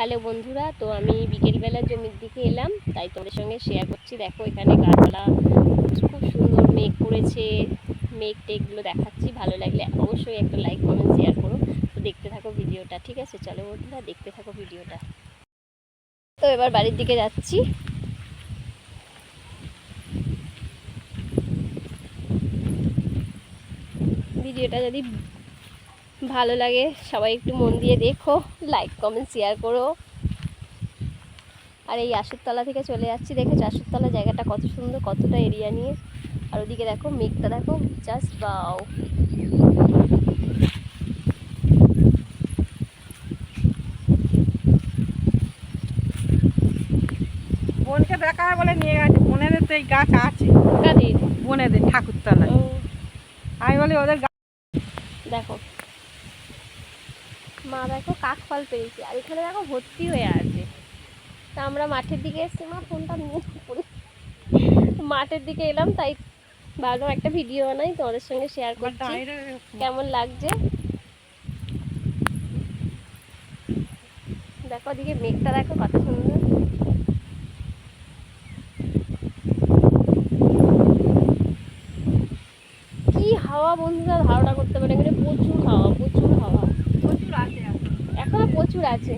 Hello বন্ধুরা, তো আমি বিকেলবেলা জমির দিকে এলাম, তাই তোমাদের সঙ্গে শেয়ার করছি। দেখো, এখানে গাছপালা খুব সুন্দর মেঘ করেছে, মেঘ টেঘগুলো দেখাচ্ছি, ভালো লাগলে অবশ্যই একটা লাইক কমেন্ট শেয়ার করো। তো দেখতে থাকো ভিডিওটা, ঠিক আছে? চলো বন্ধুরা, দেখতে থাকো ভিডিওটা। তো এবার বাড়ির দিকে যাচ্ছি। ভিডিওটা যদি ভালো লাগে। সবাই একটু মন দিয়ে দেখো লাইক কমেন্ট শেয়ার করো। আর এই আসুরতলা থেকে চলে যাচ্ছি দেখেছ? আসুরতলা জায়গাটা কত সুন্দর কতটা এরিয়া নিয়ে। আর ওদিকে দেখো মেঘটা দেখো জাস্ট বাও বোনকে দেখা বলে নিয়ে গেছে। বোনেদের তো এই গাছ আছে। বোনেদের। ও, আমি বলি ওদের দেখো মা দেখো কাক ফল পেয়েছি। আর এখানে দেখো ভর্তি হয়ে আছে। তা আমরা মাঠের দিকে এসেছি। মা ফোনটা নিয়ে মাঠের দিকে এলাম তাই ভাবলাম একটা ভিডিও বানাই তোমাদের সঙ্গে শেয়ার করছি। কেমন লাগছে? দেখো ওদিকে মেঘটা দেখো কত সুন্দর। কি হাওয়া বন্ধুরা ধারণা করতে পারে এখানে প্রচুর হাওয়া প্রচুর হাওয়া। এখনও। প্রচুর আছে।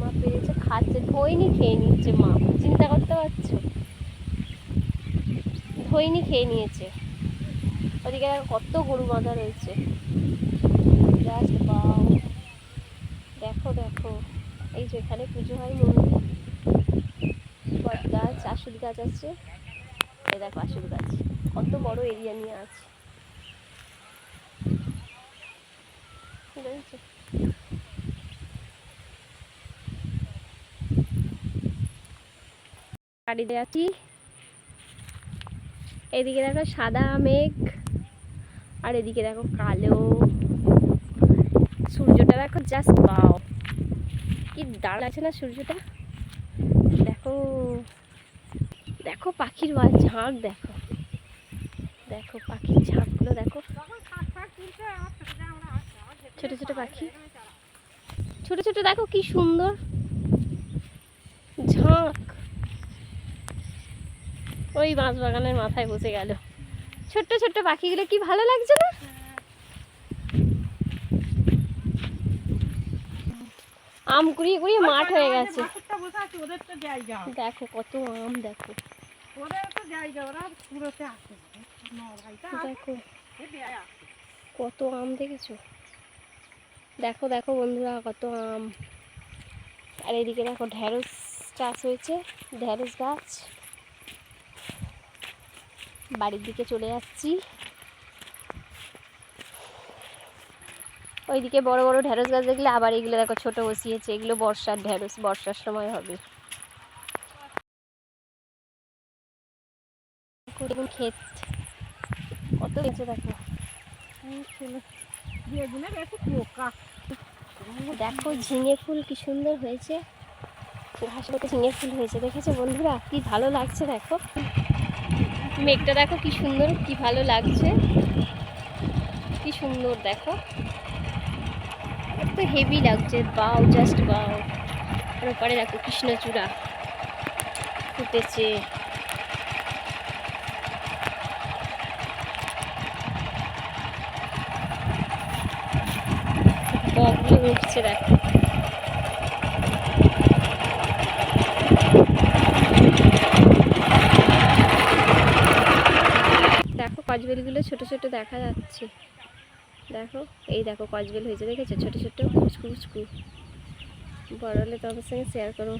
মা পেরেছে খাচ্ছে ধইনি খেয়ে নিচ্ছে মা। চিন্তা করতে পারছ? ধইনি খেয়ে নিয়েছে। ওদিকে কত গরু বাঁধা রয়েছে। জাস্ট বাও। দেখো দেখো। এই যে এখানে পুজো হয় মন্দির। বট গাছ আশুল গাছ আছে। এই দেখো আশুল গাছ। কত বড় এরিয়া নিয়ে আছে। আছি এদিকে দেখো সাদা মেঘ, আর এদিকে দেখো কালো। সূর্যটা দেখো জাস্ট পাও কি দাঁড় আছে না সূর্যটা? দেখো দেখো পাখির বা ঝাঁক দেখো। দেখো পাখির ঝাঁকগুলো দেখো। ছোট ছোট পাখি। ছোট ছোট দেখো কি সুন্দর। ঝাঁক। ওই বাঁশ বাগানের মাথায় বসে গেল। ছোট্ট ছোট্ট পাখিগুলো কি ভালো লাগছে না? আম কুড়িয়ে কুড়িয়ে মাঠ হয়ে গেছে। দেখো কত আম দেখো। দেখো। কত আম দেখেছ? দেখো দেখো বন্ধুরা কত আম। আর এদিকে দেখো ঢ্যাঁড়স চাষ হয়েছে ঢ্যাঁড়স গাছ। বাড়ির দিকে চলে যাচ্ছি ওইদিকে বড় বড় ঢ্যাঁড়স গাছ দেখলে আবার এগুলো দেখো ছোট বসিয়েছে, এগুলো বর্ষার ঢ্যাঁড়স বর্ষার সময় হবে। ক্ষেত। কত বেঁচে দেখো। দিনে বেশি পোকা। দেখো ঝিঙে ফুল কি সুন্দর হয়েছে। মতো ঝিঙে ফুল হয়েছে। দেখেছ বন্ধুরা? কি ভালো লাগছে, দেখো। মেঘটা দেখো কি সুন্দর, কি ভালো লাগছে। কি সুন্দর, দেখো। এত হেভি লাগছে। বাও জাস্ট আর ওপারে দেখো কৃষ্ণচূড়া ফুটেছে। বকগুলো উঠছে দেখো দেখো কচবেলগুলো ছোট ছোট দেখা যাচ্ছে। দেখো, এই দেখো কজবেল হয়েছে, দেখেছ? ছোট ছোট কুচকু কুচকু বড় হলে তোমাদের সঙ্গে শেয়ার করো